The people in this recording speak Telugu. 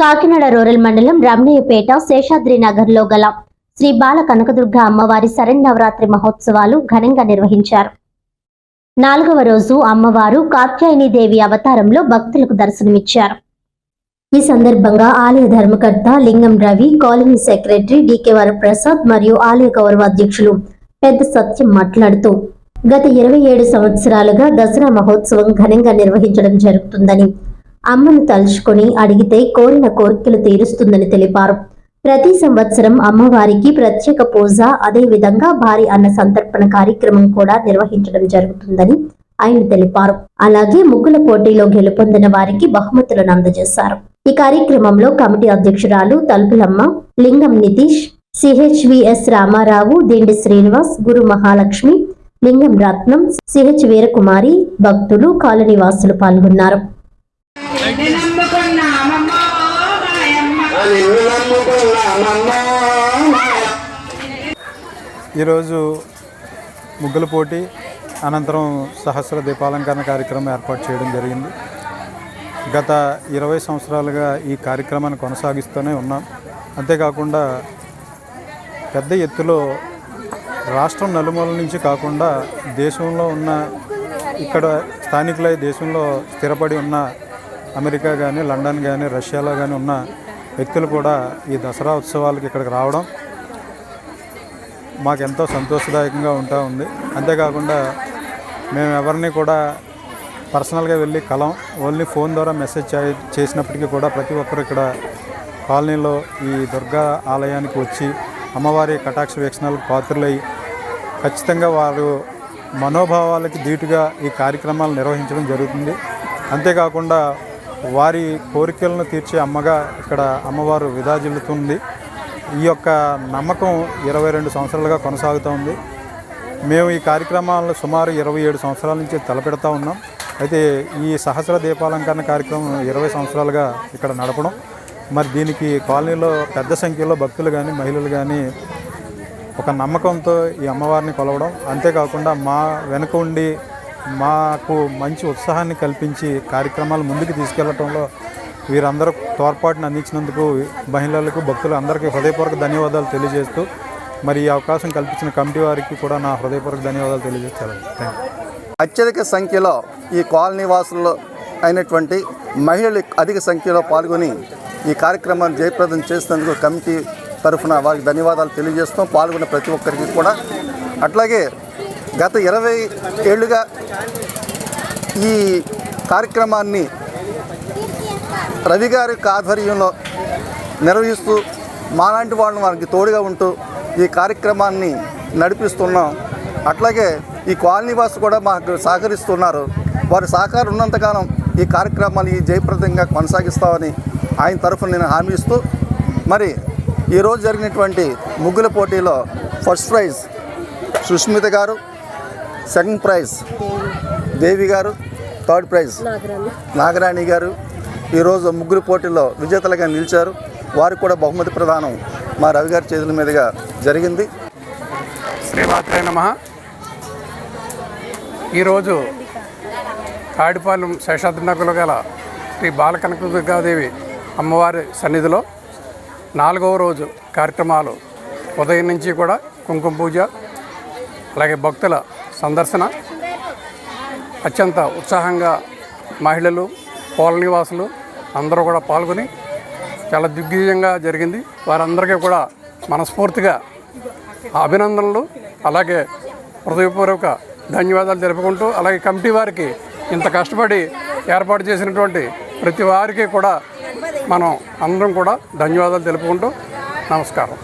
కాకినాడ రూరల్ మండలం రమణయ్యపేట శేషాద్రి నగర్లో గల శ్రీ బాల కనకదుర్గ అమ్మవారి శరణవరాత్రి మహోత్సవాలు ఘనంగా నిర్వహించారు. నాలుగవ రోజు అమ్మవారు కాత్యాయని దేవి అవతారంలో భక్తులకు దర్శనమిచ్చారు. ఈ సందర్భంగా ఆలయ ధర్మకర్త Lingam Ravi colony secretary DK Varaprasad మరియు ఆలయ గౌరవ అధ్యక్షులు పెద్ద సత్యం మాట్లాడుతూ గత ఇరవై ఏడు సంవత్సరాలుగా దసరా మహోత్సవం ఘనంగా నిర్వహించడం జరుగుతుందని అమ్మను తలుచుకొని అడిగితే కోరిన కోరికలు తీరుస్తుందని తెలిపారు. ప్రతి సంవత్సరం అమ్మవారికి ప్రత్యేక పూజ అదే విధంగా భారీ అన్న సంతర్పణ కార్యక్రమం కూడా నిర్వహించడం జరుగుతుందని ఆయన తెలిపారు. అలాగే ముగ్గుల పోటీలో గెలుపొందిన వారికి బహుమతులను అందజేశారు. ఈ కార్యక్రమంలో కమిటీ అధ్యక్షురాలు తలుపులమ్మ లింగం నితీష్ సిహెచ్విఎస్ రామారావు దిండి శ్రీనివాస్ గురు మహాలక్ష్మి లింగం రత్నం సిహెచ్ వీరకుమారి భక్తులు కాలనీ వాసులు పాల్గొన్నారు. ఈరోజు ముగ్గుల పోటీ అనంతరం సహస్ర దీపాలంకరణ కార్యక్రమం ఏర్పాటు చేయడం జరిగింది. గత ఇరవై సంవత్సరాలుగా ఈ కార్యక్రమాన్ని కొనసాగిస్తూనే ఉన్నాం. అంతేకాకుండా పెద్ద ఎత్తులో రాష్ట్రం నలుమూల నుంచి కాకుండా దేశంలో ఉన్న ఇక్కడ స్థానికులై దేశంలో స్థిరపడి ఉన్న అమెరికా కానీ లండన్ కానీ రష్యాలో కానీ ఉన్న వ్యక్తులు కూడా ఈ దసరా ఉత్సవాలకు ఇక్కడికి రావడం మాకెంతో సంతోషదాయకంగా ఉంటా ఉంది. అంతేకాకుండా మేము ఎవరిని కూడా పర్సనల్గా వెళ్ళి కలం ఓన్లీ ఫోన్ ద్వారా మెసేజ్ చేసినప్పటికీ కూడా ప్రతి ఒక్కరు ఇక్కడ కాలనీలో ఈ దుర్గా ఆలయానికి వచ్చి అమ్మవారి కటాక్ష వీక్షణాలకు పాత్రలై ఖచ్చితంగా వారు మనోభావాలకి ధీటుగా ఈ కార్యక్రమాలు నిర్వహించడం జరుగుతుంది. అంతేకాకుండా వారి కోరికలను తీర్చే అమ్మగా ఇక్కడ అమ్మవారు విదాజిల్లుతుంది ఈ యొక్క నమ్మకం ఇరవై రెండు సంవత్సరాలుగా కొనసాగుతూ ఉంది. మేము ఈ కార్యక్రమాలను సుమారు ఇరవై ఏడు సంవత్సరాల నుంచి తలపెడతా ఉన్నాం. అయితే ఈ సహస్ర దీపాలంకరణ కార్యక్రమం ఇరవై సంవత్సరాలుగా ఇక్కడ నడపడం. మరి దీనికి కాలనీలో పెద్ద సంఖ్యలో భక్తులు కానీ మహిళలు కానీ ఒక నమ్మకంతో ఈ అమ్మవారిని కొలవడం. అంతేకాకుండా మా వెనుక ఉండి మాకు మంచి ఉత్సాహాన్ని కల్పించి కార్యక్రమాలు ముందుకు తీసుకెళ్ళటంలో వీరందరూ తోడ్పాటును అందించినందుకు మహిళలకు భక్తులు అందరికీ హృదయపూర్వక ధన్యవాదాలు తెలియజేస్తూ మరి ఈ అవకాశం కల్పించిన కమిటీ వారికి కూడా నా హృదయపూర్వక ధన్యవాదాలు తెలియజేస్తాను. అత్యధిక సంఖ్యలో ఈ కాలనీ వాసుల్లో అయినటువంటి మహిళలు అధిక సంఖ్యలో పాల్గొని ఈ కార్యక్రమాన్ని జయప్రదం చేసినందుకు కమిటీ తరఫున వారికి ధన్యవాదాలు తెలియజేస్తాం పాల్గొన్న ప్రతి ఒక్కరికి కూడా. అట్లాగే గత ఇరవై ఏళ్ళుగా ఈ కార్యక్రమాన్ని రవి గారి ఆధ్వర్యంలో నిర్వహిస్తూ మాలాంటి వాళ్ళని వారికి తోడుగా ఉంటూ ఈ కార్యక్రమాన్ని నడిపిస్తున్నాం. అట్లాగే ఈ కాలనీ వాసు కూడా మాకు సహకరిస్తున్నారు. వారి సహకారం ఉన్నంతకాలం ఈ కార్యక్రమాలు ఈ జయప్రదంగా కొనసాగిస్తామని ఆయన తరఫున నేను హామీ ఇస్తూ మరి ఈరోజు జరిగినటువంటి ముగ్గుల పోటీలో ఫస్ట్ ప్రైజ్ సుష్మిత గారు సెకండ్ ప్రైజ్ దేవి గారు థర్డ్ ప్రైజ్ నాగరాణి గారు ఈరోజు ముగ్గురు పోటీల్లో విజేతలుగా నిలిచారు. వారికి కూడా బహుమతి ప్రదానం మా రవి గారి చేతుల మీదుగా జరిగింది. శ్రీమాత్రే నమ. ఈరోజు తాడిపాలెం శేషాద్రినగర్లో గల శ్రీ బాలకనకదుర్గాదేవి అమ్మవారి సన్నిధిలో నాలుగవ రోజు కార్యక్రమాలు. ఉదయం నుంచి కూడా కుంకుమ పూజ అలాగే భక్తుల సందర్శన అత్యంత ఉత్సాహంగా మహిళలు పౌర నివాసులు అందరూ కూడా పాల్గొని చాలా దిగ్విజయంగా జరిగింది. వారందరికీ కూడా మనస్ఫూర్తిగా అభినందనలు అలాగే హృదయపూర్వక ధన్యవాదాలు తెలుపుకుంటూ అలాగే కమిటీ వారికి ఇంత కష్టపడి ఏర్పాటు చేసినటువంటి ప్రతి వారికి కూడా మనం అందరం కూడా ధన్యవాదాలు తెలుపుకుంటూ నమస్కారం.